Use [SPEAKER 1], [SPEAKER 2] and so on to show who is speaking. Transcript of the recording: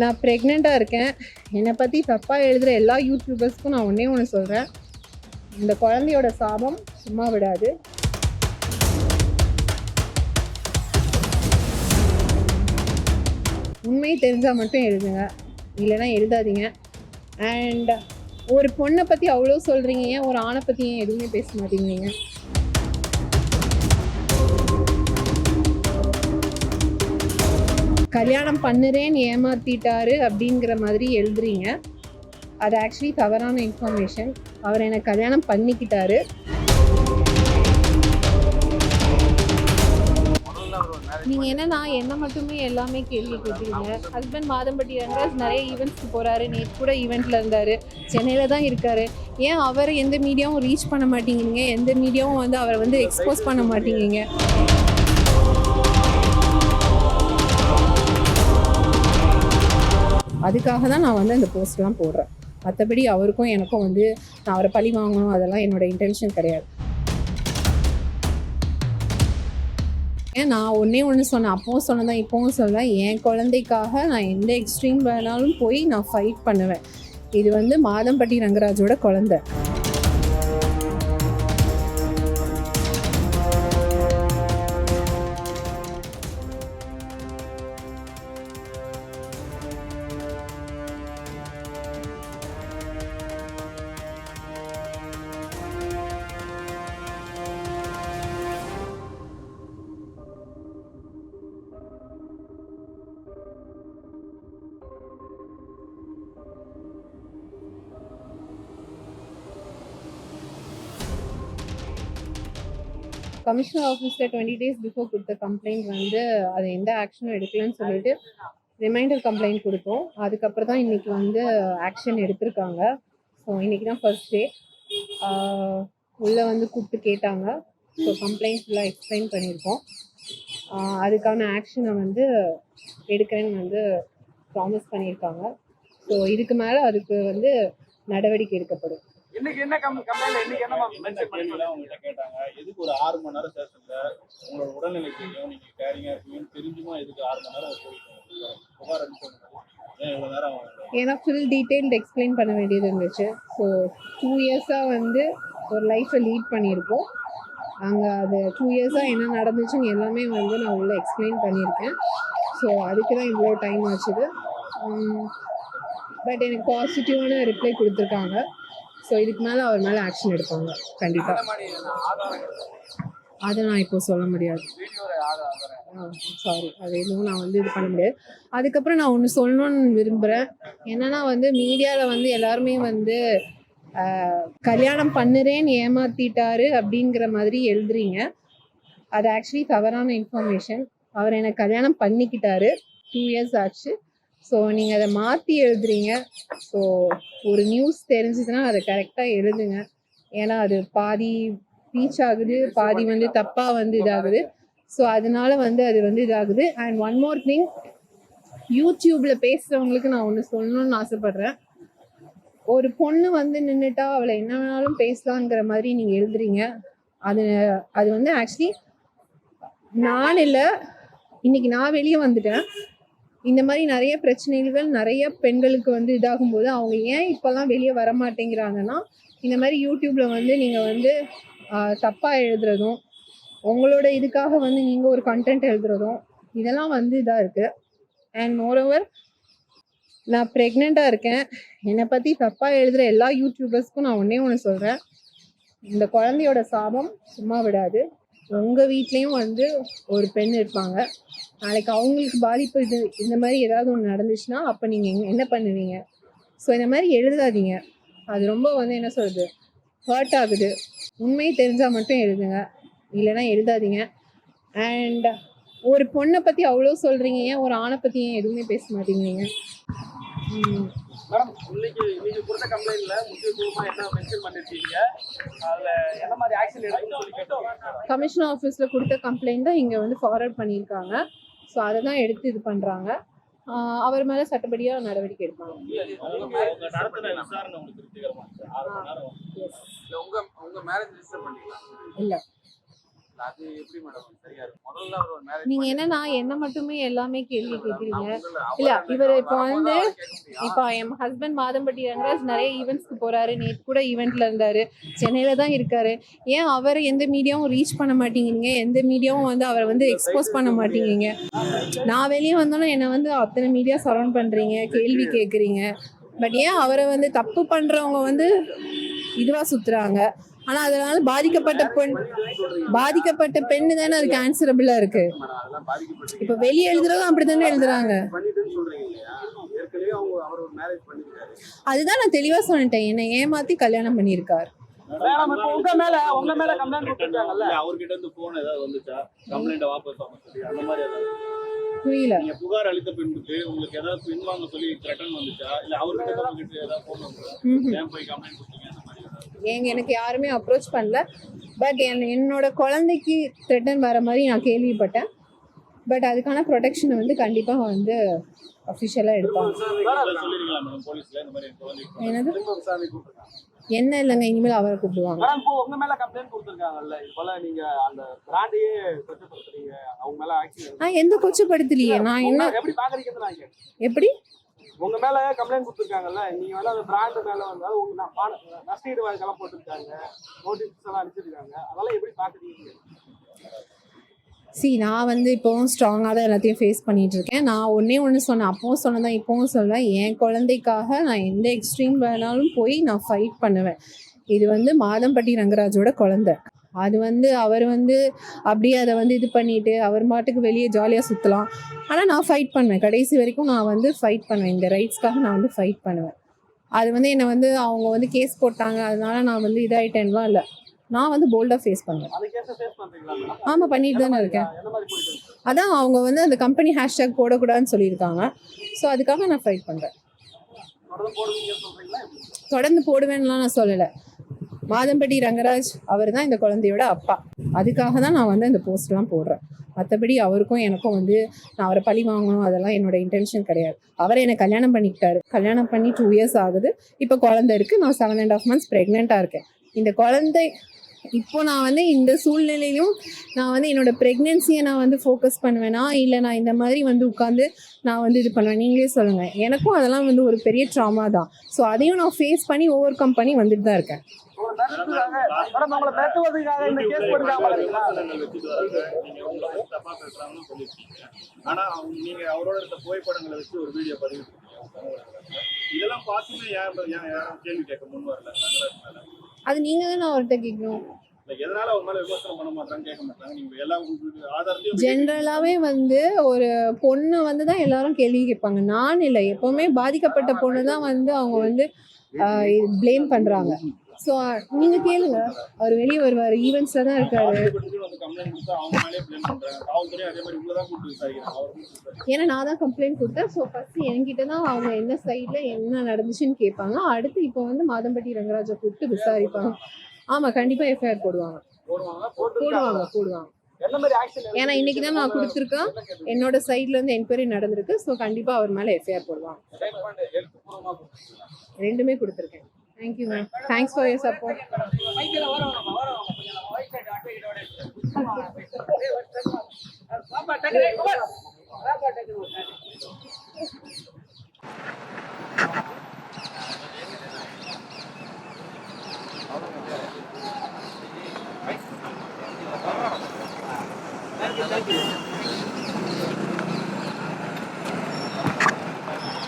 [SPEAKER 1] நான் ப்ரெக்னெண்ட்டாக இருக்கேன். என்னை பற்றி தப்பாக எழுதுகிற எல்லா யூடியூபர்ஸ்க்கும் நான் ஒன்றே ஒன்று சொல்கிறேன் இந்த குழந்தையோட சாபம் சும்மா விடாது. உண்மை தெரிஞ்சால் மட்டும் எழுதுங்க. இல்லைன்னா எழுதாதீங்க. அண்ட் ஒரு பொண்ணை பற்றி அவ்வளோ சொல்கிறீங்க ஒரு ஆணை பற்றி ஏன் எதுவுமே பேச மாட்டேங்கிறீங்க? கல்யாணம் பண்ணுறேன்னு ஏமாத்திட்டாரு அப்படிங்கிற மாதிரி எழுதுறீங்க. அது ஆக்சுவலி தவறான இன்ஃபர்மேஷன் அவர் எனக்கு கல்யாணம் பண்ணிக்கிட்டாரு. நீங்கள் என்னன்னா என்ன மட்டுமே எல்லாமே கேள்வி கேட்குறீங்க ஹஸ்பண்ட் மாதம்பட்டி ரங்கராஜ் நிறைய ஈவெண்ட்ஸ்க்கு போகிறாரு நேற்று கூட ஈவெண்ட்டில் இருந்தார். சென்னையில் தான் இருக்காரு. ஏன் அவரை எந்த மீடியாவும் ரீச் பண்ண மாட்டேங்கிறீங்க? எந்த மீடியாவும் வந்து அவரை வந்து எக்ஸ்போஸ் பண்ண மாட்டேங்கிறீங்க? அதுக்காக தான் நான் வந்து அந்த போஸ்ட்லாம் போடுறேன். மற்றபடி அவருக்கும் எனக்கும் வந்து நான் அவரை பழி வாங்கணும் அதெல்லாம் என்னோட இன்டென்ஷன் கிடையாது. ஏன் நான் ஒன்றே ஒன்று சொன்னேன். அப்போவும் சொன்னதான் இப்போவும் சொல்லுவேன் என் குழந்தைக்காக நான் எந்த எக்ஸ்ட்ரீம் வேணாலும் போய் நான் ஃபைட் பண்ணுவேன். இது வந்து மாதம்பட்டி ரங்கராஜோட குழந்தை. கமிஷனர் ஆஃபீஸில் டுவெண்ட்டி டேஸ் பிஃபோர் கொடுத்த கம்ப்ளைண்ட் வந்து அது எந்த ஆக்ஷனும் எடுக்கலன்னு சொல்லிட்டு ரிமைண்டர் கம்ப்ளைண்ட் கொடுத்தோம். அதுக்கப்புறம் தான் இன்றைக்கி வந்து ஆக்ஷன் எடுத்திருக்காங்க. ஸோ இன்றைக்கி தான் ஃபர்ஸ்ட் டே உள்ளே வந்து கூப்பிட்டு கேட்டாங்க. ஸோ கம்ப்ளைண்ட் ஃபுல்லாக எக்ஸ்பிளைன் பண்ணியிருக்கோம். அதுக்கான ஆக்ஷனை வந்து எடுக்கிறேன்னு வந்து ப்ராமிஸ் பண்ணியிருக்காங்க. ஸோ இதுக்கு மேலே அதுக்கு வந்து நடவடிக்கை எடுக்கப்படும்.
[SPEAKER 2] இன்னைக்கு என்ன கம் கம்ப்ளைண்ட் இன்னைக்கு என்ன
[SPEAKER 3] என்ன
[SPEAKER 2] மென்ஷன் பண்ணிருக்காங்க
[SPEAKER 3] உங்ககிட்ட கேட்டாங்க? எதுக்கு ஒரு ஆறு மணி நேரம் ஸ்டேஷன்ல உங்களோட உடல்நிலை தெரியும் நீங்க கேரிங்கா இருக்கீங்கன்னு தெரிஞ்சுமா எதுக்கு ஆறு மணி நேரம் போயிட்டு?
[SPEAKER 1] ஏன்னா ஃபுல் டீட்டெயில் எக்ஸ்பிளைன் பண்ண வேண்டியது இருந்துச்சு. ஸோ டூ இயர்ஸாக வந்து ஒரு லைஃப்பை லீட் பண்ணியிருக்கோம். அங்கே அது டூ இயர்ஸாக என்ன நடந்துச்சுன்னு எல்லாமே வந்து நான் உள்ளே எக்ஸ்பிளைன் பண்ணியிருக்கேன். ஸோ அதுக்கு தான் இவ்வளோ டைம் ஆச்சுது. பட் எனக்கு பாசிட்டிவான ரிப்ளை கொடுத்துருக்காங்க. ஸோ இதுக்கு மேலே அவர் மேலே ஆக்ஷன் எடுப்பாங்க. கண்டிப்பாக அதை நான் இப்போ சொல்ல முடியாது. சாரி அது எதுவும் நான் வந்து இது பண்ண முடியாது. அதுக்கப்புறம் நான் ஒன்று சொல்லணும்னு விரும்புகிறேன் என்னன்னா வந்து மீடியாவில் வந்து எல்லாருமே வந்து கல்யாணம் பண்ணுறேன்னு ஏமாத்திட்டாரு அப்படிங்கிற மாதிரி எழுதுறீங்க. அது ஆக்சுவலி தவறான இன்ஃபர்மேஷன் அவர் எனக்கு கல்யாணம் பண்ணிக்கிட்டாரு. டூ இயர்ஸ் ஆச்சு. ஸோ நீங்கள் அதை மாற்றி எழுதுறீங்க. ஸோ ஒரு நியூஸ் தெரிஞ்சுதுன்னா அதை கரெக்டாக எழுதுங்க. ஏன்னா அது பாதி ரீச் ஆகுது பாதி வந்து தப்பாக வந்து இதாகுது. ஸோ அதனால வந்து அது வந்து இதாகுது. அண்ட் ஒன் மோர் திங் யூடியூப்பில் பேசுகிறவங்களுக்கு நான் ஒன்று சொல்லணும்னு ஆசைப்பட்றேன். ஒரு பொண்ணு வந்து நின்றுட்டா அவளை என்ன வேணாலும் பேசலாங்கிற மாதிரி நீங்கள் எழுதுறீங்க. அது அது வந்து ஆக்சுவலி நான் இல்லை இன்னைக்கு நான் வெளியே வந்துட்டேன். இந்த மாதிரி நிறைய பிரச்சனைகள் நிறைய பெண்களுக்கு வந்து இதாகும்போது அவங்க ஏன் இப்போல்லாம் வெளியே வர மாட்டேங்கிறாங்கன்னா இந்த மாதிரி யூடியூப்பில் வந்து நீங்கள் வந்து தப்பாக எழுதுறதும் உங்களோட இதுக்காக வந்து நீங்கள் ஒரு கண்டென்ட் எழுதுறதும் இதெல்லாம் வந்து இதாக இருக்குது அண்ட் மோரோவர் நான் ப்ரெக்னெண்ட்டாக இருக்கேன். என்னை பற்றி தப்பாக எழுதுகிற எல்லா யூடியூபர்ஸ்க்கும் நான் ஒன்றே ஒன்று சொல்கிறேன் இந்த குழந்தையோட சாபம் சும்மா விடாது. உங்கள் வீட்லேயும் வந்து ஒரு பெண் இருப்பாங்க. நாளைக்கு அவங்களுக்கு பாதிப்பு இது இந்த மாதிரி ஏதாவது ஒன்று நடந்துச்சுன்னா அப்போ நீங்கள் என்ன பண்ணுவீங்க? ஸோ இந்த மாதிரி எழுதாதீங்க. அது ரொம்ப வந்து என்ன சொல்கிறது ஹர்ட் ஆகுது. உண்மை தெரிஞ்சால் மட்டும் எழுதுங்க. இல்லைன்னா எழுதாதீங்க. அண்ட் ஒரு பொண்ணை பற்றி அவ்வளோ சொல்கிறீங்க ஏன் ஒரு ஆணை பற்றி ஏன் எதுவுமே பேச மாட்டேங்கிறீங்க?
[SPEAKER 2] மேடம் இன்னைக்கு இன்னைக்கு கொடுத்த கம்ப்ளைண்ட்ல முக்கியத்துவமா என்ன மென்ஷன் பண்ணிருக்கீங்க? அதுல என்ன மாதிரி ஆக்ஷன் எடுக்கணும்னு சொல்லி கேட்டோம்
[SPEAKER 1] கமிஷனர் ஆஃபீஸில் கொடுத்த கம்ப்ளைண்ட் தான் இங்கே வந்து ஃபார்வர்ட் பண்ணியிருக்காங்க. ஸோ அதை தான் எடுத்து இது பண்ணுறாங்க அவர் மேலே சட்டப்படியாக நடவடிக்கை எடுப்பாங்க.
[SPEAKER 2] உங்க உங்க மேரேஜ் ரிஜிஸ்டர் பண்ணிக்கலாம்
[SPEAKER 1] இல்லை. நீங்க என்னன்னா என்ன மட்டுமே எல்லாமே கேள்வி கேக்குறீங்க. இல்ல இவர் இப்போ வந்து இப்போ என் ஹஸ்பண்ட் மாதம்பட்டி ரங்கராஜ் நிறைய ஈவெண்ட்ஸ்க்கு போறாரு. நேற்று கூட ஈவெண்ட்ல இருந்தாரு. சென்னையில தான் இருக்காரு. ஏன் அவரை எந்த மீடியாவும் ரீச் பண்ண மாட்டேங்கிறீங்க? எந்த மீடியாவும் வந்து அவரை வந்து எக்ஸ்போஸ் பண்ண மாட்டேங்கிறீங்க? நான் வெளியே வந்தோன்னே என்னை வந்து அத்தனை மீடியா சரௌண்ட் பண்றீங்க? கேள்வி கேட்குறீங்க பட் ஏன் அவரை வந்து தப்பு பண்றவங்க வந்து இதுவா சுத்துறாங்க? ஆனா அதனால பாதிக்கப்பட்ட பெண் பாதிக்கப்பட்ட பெண்ணு தானே அதுக்கு ஆன்சரபிளா இருக்கு. இப்ப வெளியே எழுதுறதும் எழுதுறாங்க.
[SPEAKER 2] ஒரு மேரேஜ் பண்ணிருக்காரு
[SPEAKER 1] அதுதான் நான் தெளிவா சொல்லிட்டேன். என்னை ஏமாத்தி கல்யாணம் பண்ணியிருக்கார்.
[SPEAKER 2] மேடம் இப்போ உங்க மேல உங்க மேல கம்ப்ளைண்ட் கொடுத்துருக்காங்கல்ல?
[SPEAKER 3] இல்ல அவர்கிட்ட இருந்து போன் ஏதாவது வந்துச்சா? கம்ப்ளைண்ட் வாபஸ் அந்த மாதிரி ஏதாவது?
[SPEAKER 1] புரியல.
[SPEAKER 3] நீங்க புகார் அளித்த பின்புக்கு உங்களுக்கு ஏதாவது பின்வாங்க சொல்லி த்ரெட்டன் வந்துச்சா? இல்ல அவர்கிட்ட இருந்து உங்ககிட்ட ஏதாவது போன் வந்துச்சா? போய் கம்ப்ளைண்ட் கொடுத்தீங்க? அந்த மாதிரி ஏதாவது?
[SPEAKER 1] ஏங்க எனக்கு யாருமே அப்ரோச் பண்ணல. பட் என் என்னோட குழந்தைக்கு த்ரெட்டன் வர மாதிரி நான் கேள்விப்பட்டேன். பட் அதுக்கான ப்ரொடெக்ஷனை வந்து கண்டிப்பாக வந்து அஃபிஷியலாக எடுப்பாங்க. என்னது? என்ன இல்லைங்க இனிமேல் அவரை கூப்பிடுவாங்க.
[SPEAKER 2] மேடம் இப்போ உங்க மேல கம்ப்ளைண்ட் கொடுத்துருக்காங்கல்ல இது போல நீங்க அந்த பிராண்டையே கொச்சப்படுத்துறீங்க அவங்க மேல ஆக்சிடென்ட்
[SPEAKER 1] நான் எந்த கொச்சப்படுத்தலையே? நான் என்ன
[SPEAKER 2] எப்படி கேட்டேன்
[SPEAKER 1] எப்படி?
[SPEAKER 2] உங்க மேல கம்ப்ளைண்ட் கொடுத்துருக்காங்கல்ல நீங்க வந்து அந்த பிராண்ட் மேல வந்து அது உங்க ந- பான- நஷ்டஈடு வழக்கெல்லாம் போட்டிருக்காங்க நோட்டீஸ் எல்லாம் அனுப்பிச்சிருக்காங்க அதெல்லாம் எப்படி பாக்குறீங்க?
[SPEAKER 1] சி நான் வந்து இப்போவும் ஸ்ட்ராங்காக தான் எல்லாத்தையும் ஃபேஸ் பண்ணிகிட்டு இருக்கேன் நான் ஒன்றே ஒன்று சொன்னேன். அப்போவும் சொன்னதான் இப்போவும் சொல்லுவேன் என் குழந்தைக்காக நான் எந்த எக்ஸ்ட்ரீம் வேணாலும் போய் நான் ஃபைட் பண்ணுவேன். இது வந்து மாதம்பட்டி ரங்கராஜோட குழந்தை. அது வந்து அவர் வந்து அப்படியே அதை வந்து இது பண்ணிட்டு அவர் மாட்டுக்கு வெளியே ஜாலியாக சுற்றலாம் ஆனால் நான் ஃபைட் பண்ணுவேன். கடைசி வரைக்கும் நான் வந்து ஃபைட் பண்ணுவேன். இந்த ரைட்ஸ்க்காக நான் வந்து ஃபைட் பண்ணுவேன். அது வந்து என்னை வந்து அவங்க வந்து கேஸ் போட்டாங்க. அதனால நான் வந்து இதாகிட்டேன்லாம் இல்லை. நான் வந்து போல்டாக ஃபேஸ் பண்ணுவேன். ஆமாம் பண்ணிட்டு தானே இருக்கேன்? அதான் அவங்க வந்து அந்த கம்பெனி ஹேஷ்டேக் போடக்கூடாதுன்னு சொல்லியிருக்காங்க. ஸோ அதுக்காக நான் ஃபைட் பண்ணுறேன்?
[SPEAKER 2] தொடர்ந்து
[SPEAKER 1] போடுவேன்லாம் நான் சொல்லலை. மாதம்பட்டி ரங்கராஜ் அவர் தான் இந்த குழந்தையோட அப்பா. அதுக்காக தான் நான் வந்து அந்த போஸ்ட்லாம் போடுறேன். மற்றபடி அவருக்கும் எனக்கும் வந்து நான் அவரை பழி வாங்கணும் அதெல்லாம் என்னோட இன்டென்ஷன் கிடையாது. அவரை என்னை கல்யாணம் பண்ணிக்கிட்டாரு. கல்யாணம் பண்ணி டூ இயர்ஸ் ஆகுது. இப்போ குழந்தை இருக்குது நான் செவன் அண்ட் ஆஃப் மந்த்ஸ் ப்ரெக்னெண்ட்டாக இருக்கேன். இந்த குழந்தை இப்போ நான் வந்து இந்த சூழ்நிலையிலும் நான் வந்து என்னோட ப்ரெக்னென்சியை நான் வந்து ஃபோக்கஸ் பண்ணுவேனா? இல்லை நான் இந்த மாதிரி வந்து உட்காந்து நான் வந்து இது பண்ணுவேன்? நீங்களே சொல்லுங்கள் எனக்கும் அதெல்லாம் வந்து ஒரு பெரிய ட்ராமா தான். ஸோ அதையும் நான் ஃபேஸ் பண்ணி ஓவர் கம் பண்ணி வந்துட்டு தான் இருக்கேன்.
[SPEAKER 3] ஆனா நீங்க அவரோட இருந்த புகைப்படங்களை வச்சு ஒரு வீடியோ பதிவு இதெல்லாம் பார்த்துமே யாரும் கேள்வி கேட்க முன் வரல?
[SPEAKER 1] அது நீங்கள் தானே அவர்கிட்ட கேட்கணும்.
[SPEAKER 3] நீங்க
[SPEAKER 1] ஜென்ரலாகவே வந்து ஒரு பொண்ணு வந்து தான் எல்லாரும் கேள்வி கேட்பாங்க. நான் இல்லை எப்போவுமே பாதிக்கப்பட்ட பொண்ணு தான் வந்து அவங்க வந்து ப்ளேம் பண்ணுறாங்க ஸோ நீங்கள் கேளுங்க. அவர் வெளியே வருவார் ஈவெண்ட்ஸில் தான் இருக்காரு. ஏன்னா நான் தான் கம்ப்ளைண்ட் கொடுத்தேன். ஸோ ஃபஸ்ட்டு என்கிட்ட தான் அவங்க என்ன சைடில் என்ன நடந்துச்சுன்னு கேட்பாங்க. அடுத்து இப்போ வந்து மாதம்பட்டி ரங்கராஜை கூப்பிட்டு விசாரிப்பாங்க. ஆமாம் கண்டிப்பாக எஃப்ஐஆர் போடுவாங்க.
[SPEAKER 2] போடுவாங்க?
[SPEAKER 1] போடுவாங்க ஏன்னா இன்னைக்கு தான் நான் கொடுத்துருக்கேன். என்னோட சைட்ல இருந்து என்கொயரி நடந்திருக்கு. ஸோ கண்டிப்பாக அவர் மேலே எஃப்ஐஆர் போடுவாங்க. ரெண்டுமே கொடுத்துருக்கேன்.
[SPEAKER 2] Thank you. Thanks for your support.